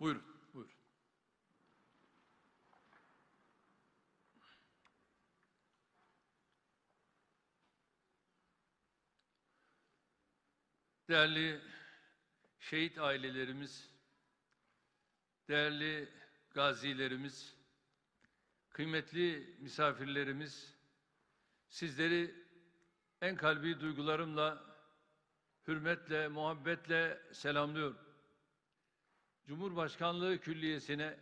Buyurun, buyurun. Değerli şehit ailelerimiz, değerli gazilerimiz, kıymetli misafirlerimiz, sizleri en kalbi duygularımla, hürmetle, muhabbetle selamlıyorum. Cumhurbaşkanlığı Külliyesi'ne,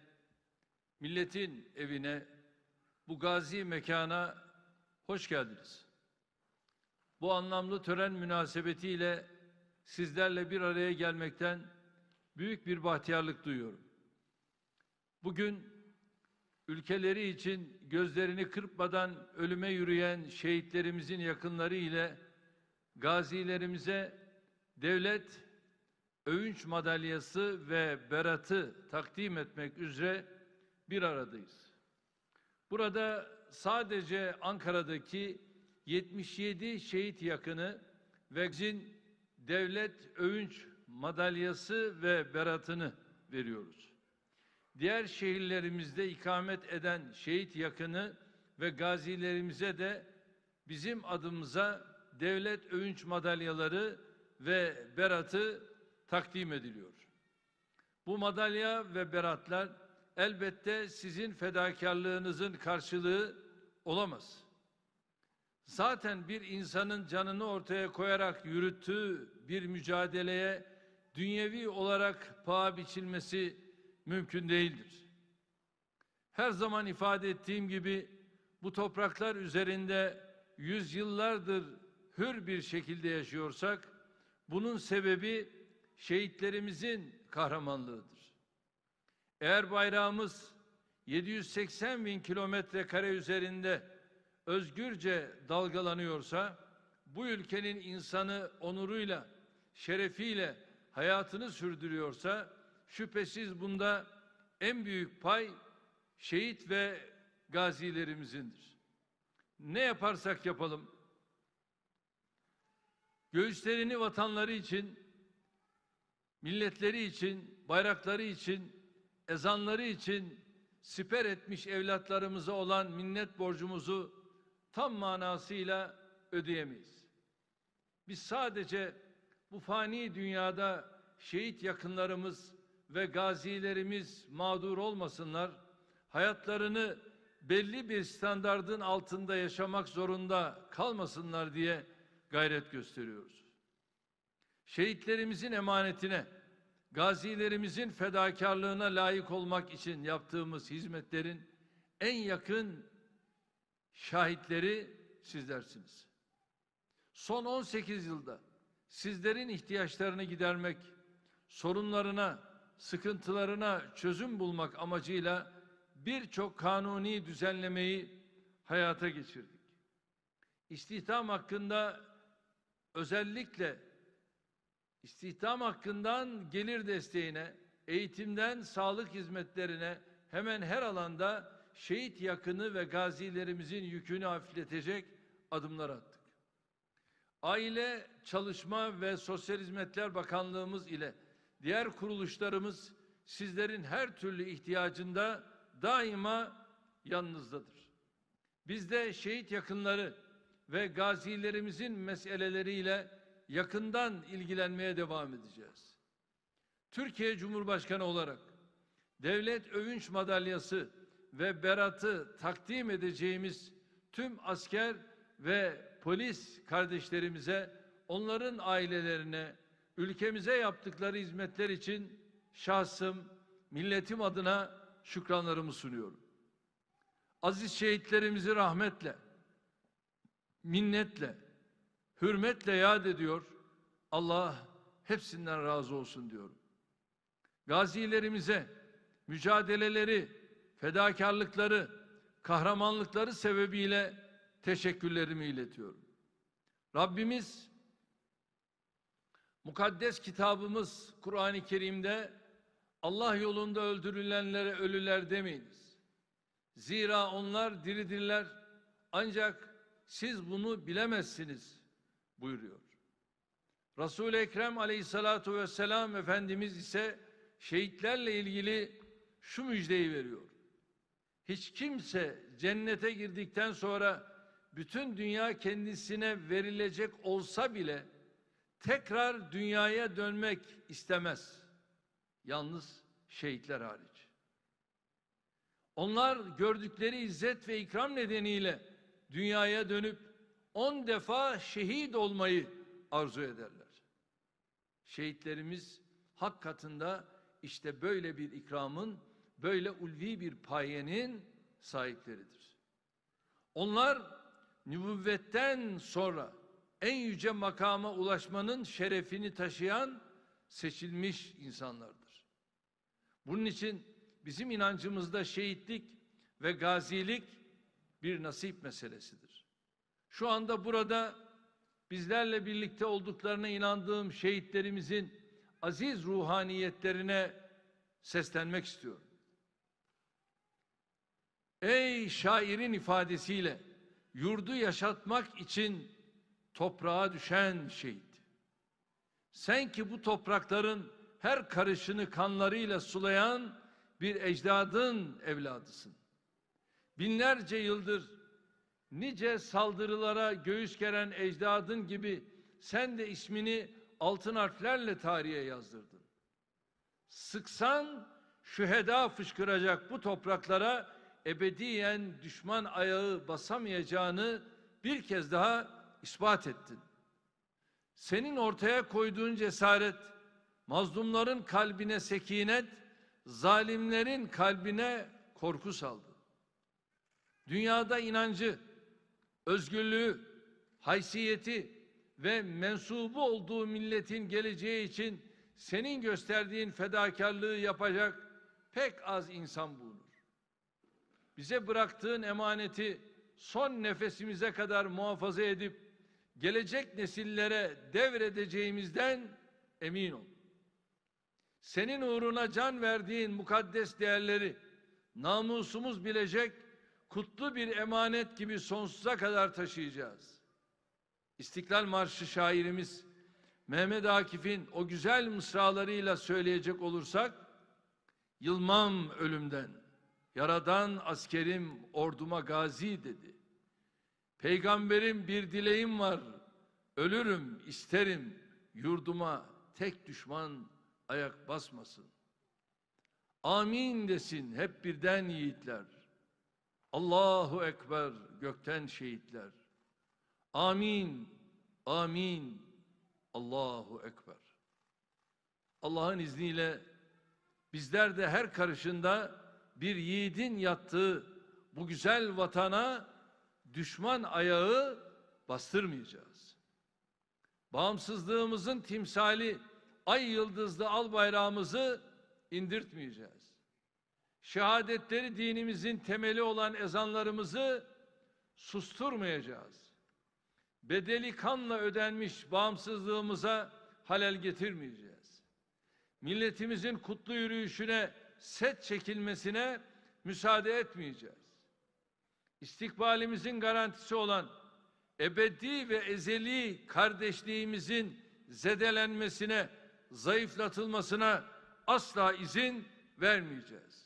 milletin evine, bu gazi mekana hoş geldiniz. Bu anlamlı tören münasebetiyle sizlerle bir araya gelmekten büyük bir bahtiyarlık duyuyorum. Bugün ülkeleri için gözlerini kırpmadan ölüme yürüyen şehitlerimizin yakınları ile gazilerimize devlet övünç madalyası ve beratı takdim etmek üzere bir aradayız. Burada sadece Ankara'daki 77 şehit yakını ve bizim devlet övünç madalyası ve beratını veriyoruz. Diğer şehirlerimizde ikamet eden şehit yakını ve gazilerimize de bizim adımıza devlet övünç madalyaları ve beratı takdim ediliyor. Bu madalya ve beratlar elbette sizin fedakarlığınızın karşılığı olamaz. Zaten bir insanın canını ortaya koyarak yürüttüğü bir mücadeleye dünyevi olarak paha biçilmesi mümkün değildir. Her zaman ifade ettiğim gibi bu topraklar üzerinde yüzyıllardır hür bir şekilde yaşıyorsak bunun sebebi şehitlerimizin kahramanlığıdır. Eğer bayrağımız 780 bin kilometre kare üzerinde özgürce dalgalanıyorsa bu ülkenin insanı onuruyla, şerefiyle hayatını sürdürüyorsa şüphesiz bunda en büyük pay şehit ve gazilerimizindir. Ne yaparsak yapalım göğüslerini vatanları için, milletleri için, bayrakları için, ezanları için siper etmiş evlatlarımıza olan minnet borcumuzu tam manasıyla ödeyemeyiz. Biz sadece bu fani dünyada şehit yakınlarımız ve gazilerimiz mağdur olmasınlar, hayatlarını belli bir standardın altında yaşamak zorunda kalmasınlar diye gayret gösteriyoruz. Şehitlerimizin emanetine, gazilerimizin fedakarlığına layık olmak için yaptığımız hizmetlerin en yakın şahitleri sizlersiniz. Son 18 yılda sizlerin ihtiyaçlarını gidermek, sorunlarına, sıkıntılarına çözüm bulmak amacıyla birçok kanuni düzenlemeyi hayata geçirdik. İstihdam hakkında özellikle istihdam hakkından gelir desteğine, eğitimden sağlık hizmetlerine hemen her alanda şehit yakını ve gazilerimizin yükünü hafifletecek adımlar attık. Aile, Çalışma ve Sosyal Hizmetler Bakanlığımız ile diğer kuruluşlarımız sizlerin her türlü ihtiyacında daima yanınızdadır. Biz de şehit yakınları ve gazilerimizin meseleleriyle yakından ilgilenmeye devam edeceğiz. Türkiye Cumhurbaşkanı olarak devlet övünç madalyası ve beratı takdim edeceğimiz tüm asker ve polis kardeşlerimize, onların ailelerine, ülkemize yaptıkları hizmetler için şahsım, milletim adına şükranlarımı sunuyorum. Aziz şehitlerimizi rahmetle, minnetle, hürmetle yad ediyor. Allah hepsinden razı olsun diyorum. Gazilerimize mücadeleleri, fedakarlıkları, kahramanlıkları sebebiyle teşekkürlerimi iletiyorum. Rabbimiz mukaddes kitabımız Kur'an-ı Kerim'de Allah yolunda öldürülenlere ölüler demeyiniz. Zira onlar diridirler ancak siz bunu bilemezsiniz buyuruyor. Resul-i Ekrem aleyhissalatu vesselam Efendimiz ise şehitlerle ilgili şu müjdeyi veriyor. Hiç kimse cennete girdikten sonra bütün dünya kendisine verilecek olsa bile tekrar dünyaya dönmek istemez. Yalnız şehitler hariç. Onlar gördükleri izzet ve ikram nedeniyle dünyaya dönüp on defa şehit olmayı arzu ederler. Şehitlerimiz hak katında işte böyle bir ikramın, böyle ulvi bir payenin sahipleridir. Onlar nübüvvetten sonra en yüce makama ulaşmanın şerefini taşıyan seçilmiş insanlardır. Bunun için bizim inancımızda şehitlik ve gazilik bir nasip meselesidir. Şu anda burada bizlerle birlikte olduklarına inandığım şehitlerimizin aziz ruhaniyetlerine seslenmek istiyorum. Ey şairin ifadesiyle yurdu yaşatmak için toprağa düşen şehit. Sen ki bu toprakların her karışını kanlarıyla sulayan bir ecdadın evladısın. Binlerce yıldır nice saldırılara göğüs geren ecdadın gibi sen de ismini altın harflerle tarihe yazdırdın. Sıksan şüheda fışkıracak bu topraklara ebediyen düşman ayağı basamayacağını bir kez daha ispat ettin. Senin ortaya koyduğun cesaret, mazlumların kalbine sekinet, zalimlerin kalbine korku saldı. Dünyada inancı, özgürlüğü, haysiyeti ve mensubu olduğu milletin geleceği için senin gösterdiğin fedakarlığı yapacak pek az insan bulunur. Bize bıraktığın emaneti son nefesimize kadar muhafaza edip gelecek nesillere devredeceğimizden emin ol. Senin uğruna can verdiğin mukaddes değerleri namusumuz bilecek kutlu bir emanet gibi sonsuza kadar taşıyacağız. İstiklal Marşı şairimiz Mehmet Akif'in o güzel mısralarıyla söyleyecek olursak Yılmam ölümden Yaradan askerim orduma gazi dedi. Peygamberim bir dileğim var. Ölürüm isterim yurduma tek düşman ayak basmasın. Amin desin hep birden yiğitler. Allahu Ekber gökten şehitler. Amin, amin, Allahu Ekber. Allah'ın izniyle bizler de her karışında bir yiğidin yattığı bu güzel vatana düşman ayağı bastırmayacağız. Bağımsızlığımızın timsali ay yıldızlı al bayrağımızı indirtmeyeceğiz. Şehadetleri dinimizin temeli olan ezanlarımızı susturmayacağız. Bedeli kanla ödenmiş bağımsızlığımıza halel getirmeyeceğiz. Milletimizin kutlu yürüyüşüne set çekilmesine müsaade etmeyeceğiz. İstikbalimizin garantisi olan ebedi ve ezeli kardeşliğimizin zedelenmesine, zayıflatılmasına asla izin vermeyeceğiz.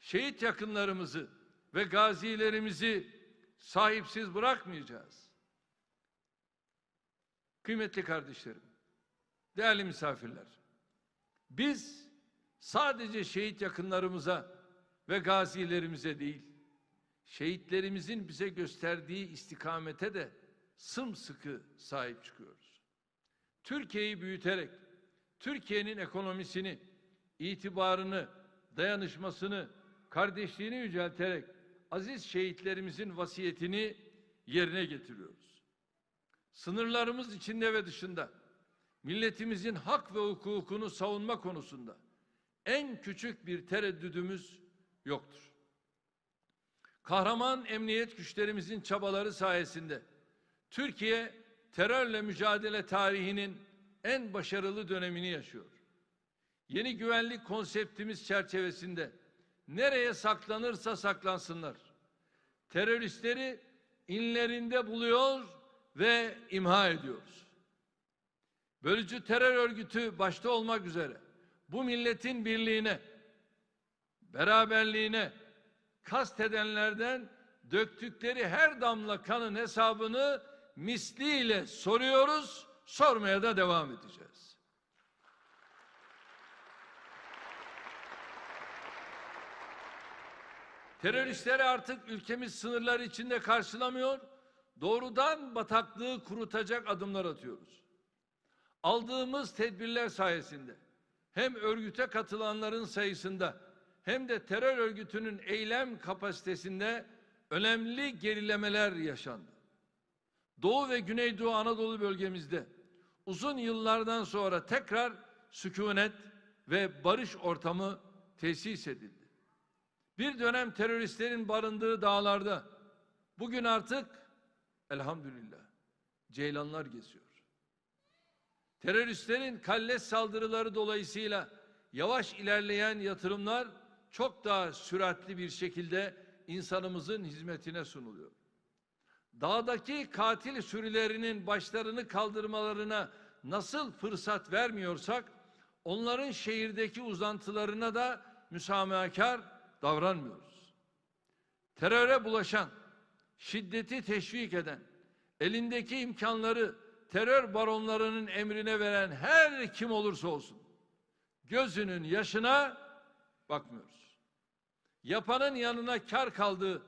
Şehit yakınlarımızı ve gazilerimizi sahipsiz bırakmayacağız. Kıymetli kardeşlerim, değerli misafirler, biz sadece şehit yakınlarımıza ve gazilerimize değil, şehitlerimizin bize gösterdiği istikamete de sımsıkı sahip çıkıyoruz. Türkiye'yi büyüterek, Türkiye'nin ekonomisini, itibarını, dayanışmasını, kardeşliğini yücelterek aziz şehitlerimizin vasiyetini yerine getiriyoruz. Sınırlarımız içinde ve dışında milletimizin hak ve hukukunu savunma konusunda en küçük bir tereddüdümüz yoktur. Kahraman emniyet güçlerimizin çabaları sayesinde Türkiye terörle mücadele tarihinin en başarılı dönemini yaşıyor. Yeni güvenlik konseptimiz çerçevesinde nereye saklanırsa saklansınlar. Teröristleri inlerinde buluyor ve imha ediyoruz. Bölücü terör örgütü başta olmak üzere bu milletin birliğine, beraberliğine kast edenlerden döktükleri her damla kanın hesabını misliyle soruyoruz, sormaya da devam edeceğiz. Teröristleri artık ülkemiz sınırları içinde karşılamıyor, doğrudan bataklığı kurutacak adımlar atıyoruz. Aldığımız tedbirler sayesinde hem örgüte katılanların sayısında hem de terör örgütünün eylem kapasitesinde önemli gerilemeler yaşandı. Doğu ve Güneydoğu Anadolu bölgemizde uzun yıllardan sonra tekrar sükunet ve barış ortamı tesis edildi. Bir dönem teröristlerin barındığı dağlarda bugün artık elhamdülillah ceylanlar geziyor. Teröristlerin kalles saldırıları dolayısıyla yavaş ilerleyen yatırımlar çok daha süratli bir şekilde insanımızın hizmetine sunuluyor. Dağdaki katil sürülerinin başlarını kaldırmalarına nasıl fırsat vermiyorsak onların şehirdeki uzantılarına da müsamahakar davranmıyoruz. Teröre bulaşan, şiddeti teşvik eden, elindeki imkanları terör baronlarının emrine veren her kim olursa olsun gözünün yaşına bakmıyoruz. Yapanın yanına kar kaldığı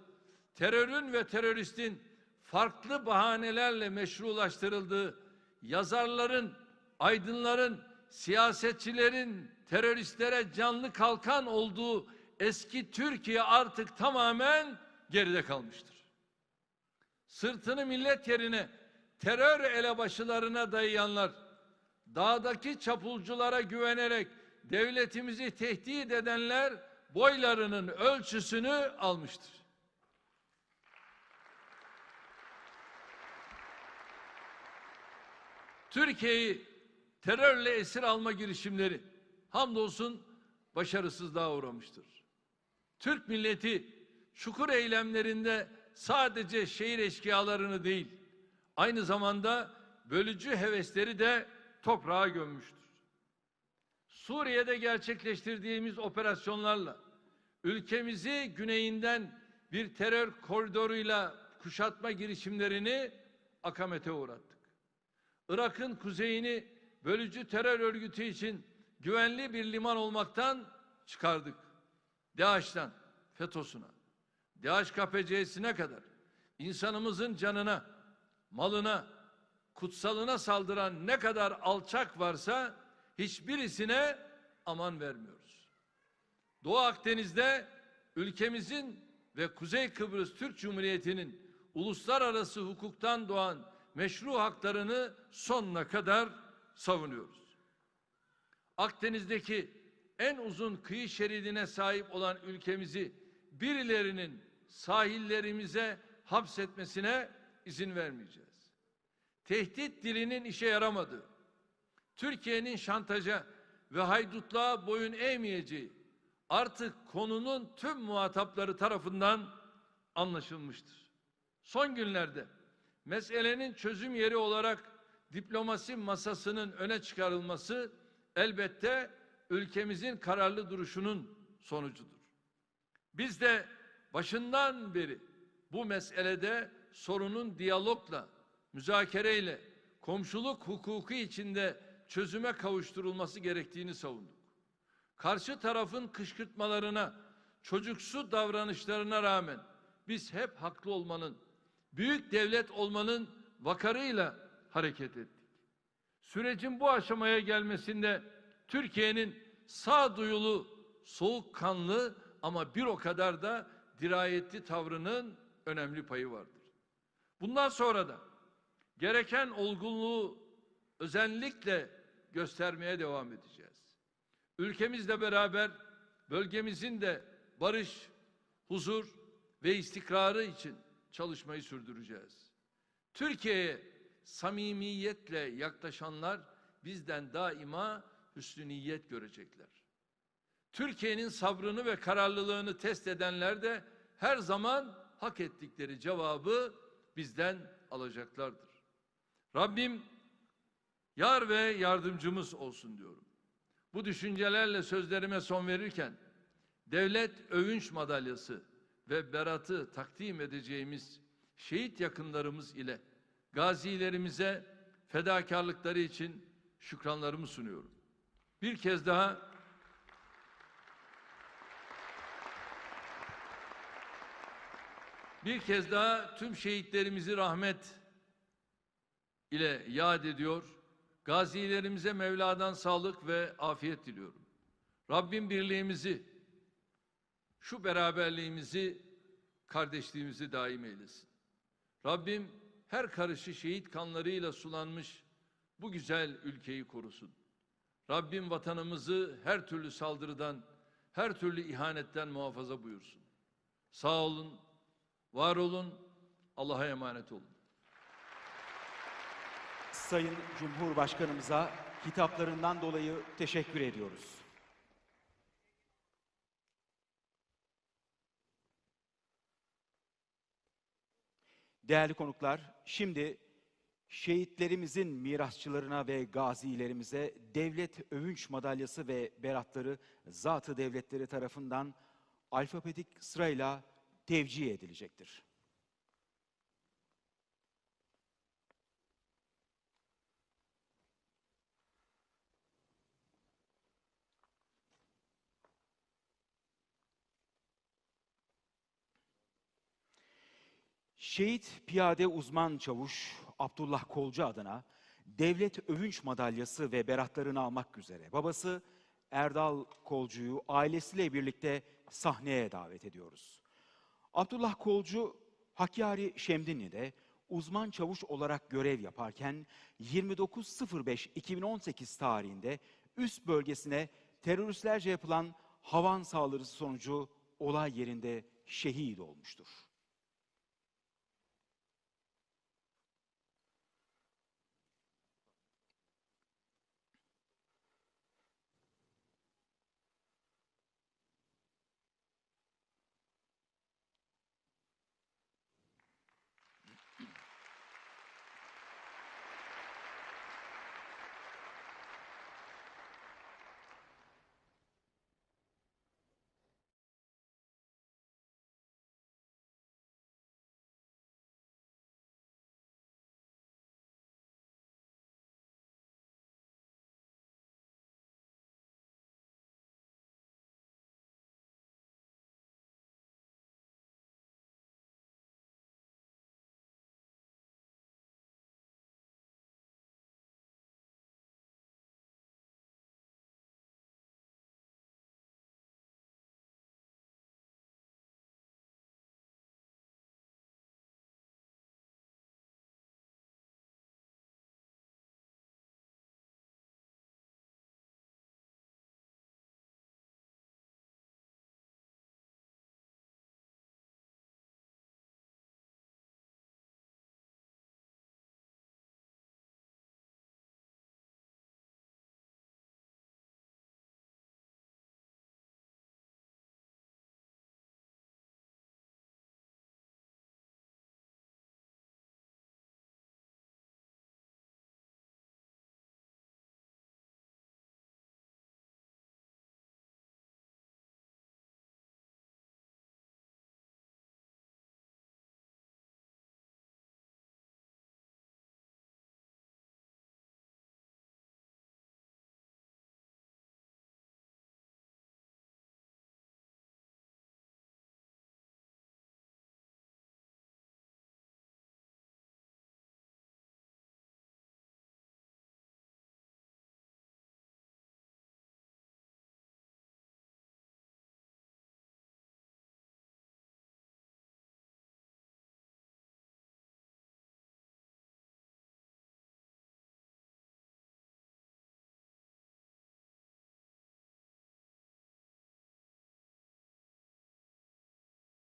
terörün ve teröristin farklı bahanelerle meşrulaştırıldığı yazarların, aydınların, siyasetçilerin teröristlere canlı kalkan olduğu eski Türkiye artık tamamen geride kalmıştır. Sırtını millet yerine terör elebaşılarına dayayanlar, dağdaki çapulculara güvenerek devletimizi tehdit edenler boylarının ölçüsünü almıştır. Türkiye'yi terörle esir alma girişimleri hamdolsun başarısızlığa uğramıştır. Türk milleti çukur eylemlerinde sadece şehir eşkıyalarını değil, aynı zamanda bölücü hevesleri de toprağa gömmüştür. Suriye'de gerçekleştirdiğimiz operasyonlarla ülkemizi güneyinden bir terör koridoruyla kuşatma girişimlerini akamete uğrattık. Irak'ın kuzeyini bölücü terör örgütü için güvenli bir liman olmaktan çıkardık. DAEŞ'ten FETÖ'süne, DAEŞ KPC'sine kadar insanımızın canına, malına, kutsalına saldıran ne kadar alçak varsa hiçbirisine aman vermiyoruz. Doğu Akdeniz'de ülkemizin ve Kuzey Kıbrıs Türk Cumhuriyeti'nin uluslararası hukuktan doğan meşru haklarını sonuna kadar savunuyoruz. Akdeniz'deki en uzun kıyı şeridine sahip olan ülkemizi birilerinin sahillerimize hapsetmesine izin vermeyeceğiz. Tehdit dilinin işe yaramadığı, Türkiye'nin şantaja ve haydutluğa boyun eğmeyeceği artık konunun tüm muhatapları tarafından anlaşılmıştır. Son günlerde meselenin çözüm yeri olarak diplomasi masasının öne çıkarılması elbette ülkemizin kararlı duruşunun sonucudur. Biz de başından beri bu meselede sorunun diyalogla, müzakereyle, komşuluk hukuku içinde çözüme kavuşturulması gerektiğini savunduk. Karşı tarafın kışkırtmalarına, çocuksu davranışlarına rağmen biz hep haklı olmanın, büyük devlet olmanın vakarıyla hareket ettik. Sürecin bu aşamaya gelmesinde Türkiye'nin sağduyulu, soğukkanlı ama bir o kadar da dirayetli tavrının önemli payı vardır. Bundan sonra da gereken olgunluğu özellikle göstermeye devam edeceğiz. Ülkemizle beraber bölgemizin de barış, huzur ve istikrarı için çalışmayı sürdüreceğiz. Türkiye'ye samimiyetle yaklaşanlar bizden daima hüsnü niyet görecekler. Türkiye'nin sabrını ve kararlılığını test edenler de her zaman hak ettikleri cevabı bizden alacaklardır. Rabbim yar ve yardımcımız olsun diyorum. Bu düşüncelerle sözlerime son verirken devlet övünç madalyası ve beratı takdim edeceğimiz şehit yakınlarımız ile gazilerimize fedakarlıkları için şükranlarımı sunuyorum. Bir kez daha bir kez daha tüm şehitlerimizi rahmet ile yad ediyor. Gazilerimize Mevla'dan sağlık ve afiyet diliyorum. Rabbim birliğimizi, şu beraberliğimizi, kardeşliğimizi daim eylesin. Rabbim her karışı şehit kanlarıyla sulanmış bu güzel ülkeyi korusun. Rabbim vatanımızı her türlü saldırıdan, her türlü ihanetten muhafaza buyursun. Sağ olun, var olun, Allah'a emanet olun. Sayın Cumhurbaşkanımıza hitaplarından dolayı teşekkür ediyoruz. Değerli konuklar, şimdi şehitlerimizin mirasçılarına ve gazilerimize devlet övünç madalyası ve beratları zatı devletleri tarafından alfabetik sırayla tevcih edilecektir. Şehit Piyade Uzman Çavuş Abdullah Kolcu adına Devlet Övünç Madalyası ve beratlarını almak üzere babası Erdal Kolcu'yu ailesiyle birlikte sahneye davet ediyoruz. Abdullah Kolcu Hakkari Şemdinli'de uzman çavuş olarak görev yaparken 29.05.2018 tarihinde üst bölgesine teröristlerce yapılan havan saldırısı sonucu olay yerinde şehit olmuştur.